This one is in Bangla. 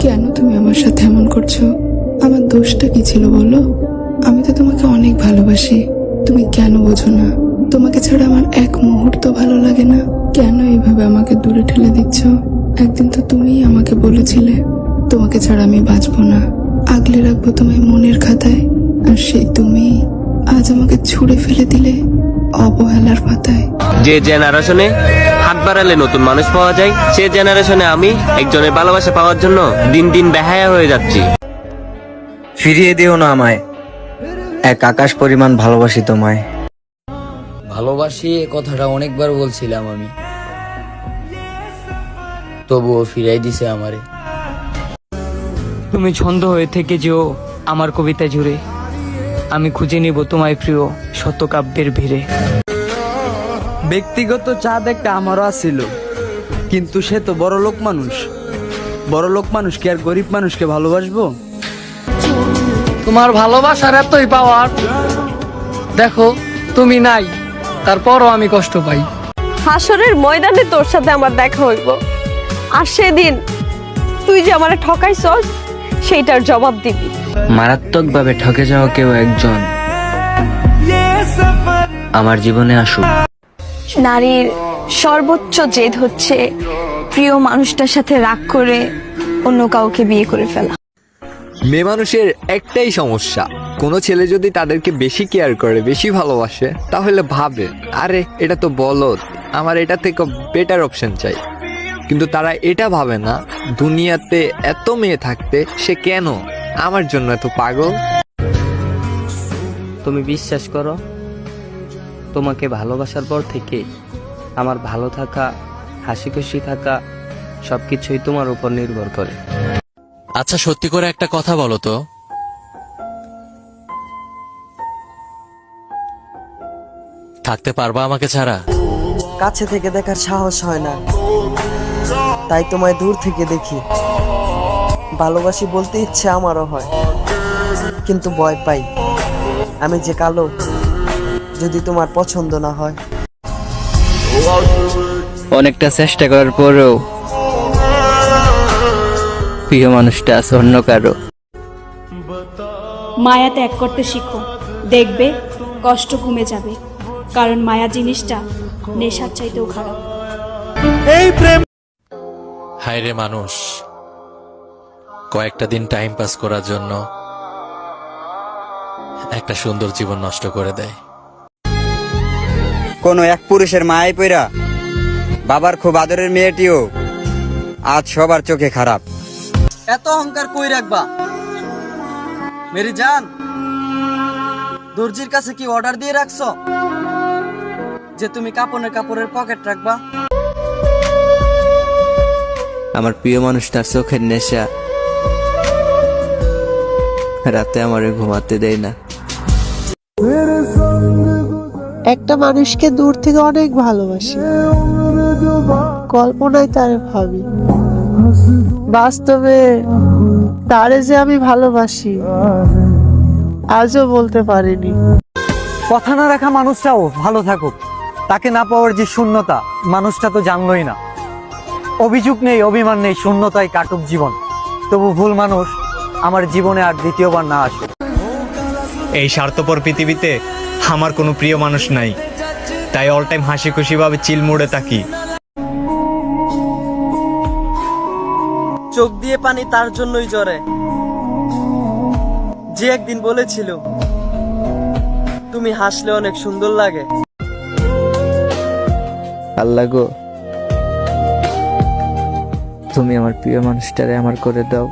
কেন তুমি আমার সাথে এমন করছ? আমার দোষটা কি ছিল বলো? আমি তো তোমাকে অনেক ভালোবাসি। তুমি কেন বোঝো না? তোমাকে ছাড়া আমার এক মুহূর্ত ভালো লাগে না। কেন এইভাবে আমাকে দূরে ঠেলে দিচ্ছ? একদিন তো তুমিই আমাকে বলেছিলে, তোমাকে ছাড়া আমি বাঁচবো না। আগলে রাখব তোমায় মনের খাতায়। আর সেই তুমি আজ আমাকে ছুঁড়ে ফেলে দিলে অবহেলার পাতায়। যে জেনারেশনে হাত বাড়ালে নতুন মানুষ পাওয়া যায় সে জেনারেশনে আমি একজনের ভালোবাসা পাওয়ার জন্য দিন দিন বেহায়া হয়ে যাচ্ছি। ফিরিয়ে দিও না আমায়। এক আকাশ পরিমাণ ভালোবাসি তোমায়। ভালোবাসি এ কথাটা অনেকবার বলছিলাম আমি। তবুও ফিরাই দিছে আমারে। তুমি ছন্দ হয়ে থেকে যেও আমার কবিতা জুড়ে। আমি খুঁজে নিব তোমায় প্রিয় শতকাব্যের ভিড়ে। ব্যক্তিগত চাঁদ একটা আমারও আছিল। কিন্তু সে তো বড় লোক মানুষ। বড় লোক মানুষ কি আর গরিব মানুষকে ভালোবাসবো? তোমার ভালোবাসার এতই পাওয়ার দেখো তুমি নাই তারপরও আমি কষ্ট পাই। হাসরের ময়দানে তোর সাথে আমার দেখা হইব। আর সেদিন তুই যে আমারে ঠকাইছস সেইটার জবাব দিবি। মারাত্মকভাবে ঠকে যাওয়া কেউ একজন আমার জীবনে আসুক। নারীর সর্বোচ্চ জেদ হচ্ছে প্রিয় মানুষটার সাথে রাগ করে অন্য কাউকে বিয়ে করে ফেলা। মেয়ে মানুষের একটাই সমস্যা কোনো ছেলে যদি তাদেরকে বেশি কেয়ার করে বেশি ভালোবাসে তাহলে ভাবে আরে এটা তো বলদ আমার এটা থেকে বেটার অপশন চাই। কিন্তু তারা এটা ভাবে না দুনিয়াতে এত মেয়ে থাকতে সে কেন? আমার জন্য এত পাগল। তুমি বিশ্বাস করো তোমাকে ভালোবাসার পর থেকে আমার ভালো থাকা হাসি খুশি থাকা সবকিছুই তোমার উপর নির্ভর করে। আচ্ছা সত্যি করে একটা কথা বলো তো। থাকতে পারবা আমাকে ছাড়া? কাছে থেকে দেখার সাহস হয় না। তাই তোমায় দূর থেকে দেখি। ভালোবাসি বলতে ইচ্ছে আমারও হয়। কিন্তু ভয় পাই। আমি যে কালো যদি তোমার পছন্দ না হয়। অনেকটা চেষ্টা করার পরেও প্রিয় মানুষটা আছে অন্য কারও। মায়া ত্যাগ করতে শিখো। দেখবে কষ্ট কমে যাবে। কারণ মায়া জিনিসটা নেশার চাইতেও খারাপ। হায় রে মানুষ কয়েকটা দিন টাইম পাস করার জন্য একটা সুন্দর জীবন নষ্ট করে দেয়। কোন এক পুরুষের মায়াই পইরা বাবার খুব আদরের মেয়েটিও আজ সবার চোখে খারাপ। এত অহংকার কই রাখবা? মেরি জান দর্জির কাছে কি অর্ডার দিয়ে রাখছো? যে তুমি কাপড়ের কাপড়ের পকেট রাখবা? আমার প্রিয় মানুষটার চোখের নেশা রাতে আমারে ঘুমাতে দেয় না। একটা মানুষকে দূর থেকে অনেক ভালোবাসি। কল্পনায় তারে ভাবি। বাস্তবে তারে যে আমি ভালোবাসি আজও বলতে পারিনি। কথা না রাখা মানুষটাও ভালো থাকুক। তাকে না পাওয়ার যে শূন্যতা মানুষটা তো জানলই না। অভিযোগ নেই অভিমান নেই শূন্যতায় কাটুক জীবন। তবু ভুল মানুষ আমার জীবনে আর দ্বিতীয়বার না আসুক। এই স্বার্থপর পৃথিবীতে আমার কোনো প্রিয় মানুষ নাই। তাই অল টাইম হাসি খুশি ভাবে চিল মুড়ে থাকি। চোখ দিয়ে পানি তার জন্যই জরে যে একদিন বলেছিল তুমি হাসলে অনেক সুন্দর লাগে। আল্লাহ গো তুমি আমার প্রিয় মানুষটারে আমার করে দাও।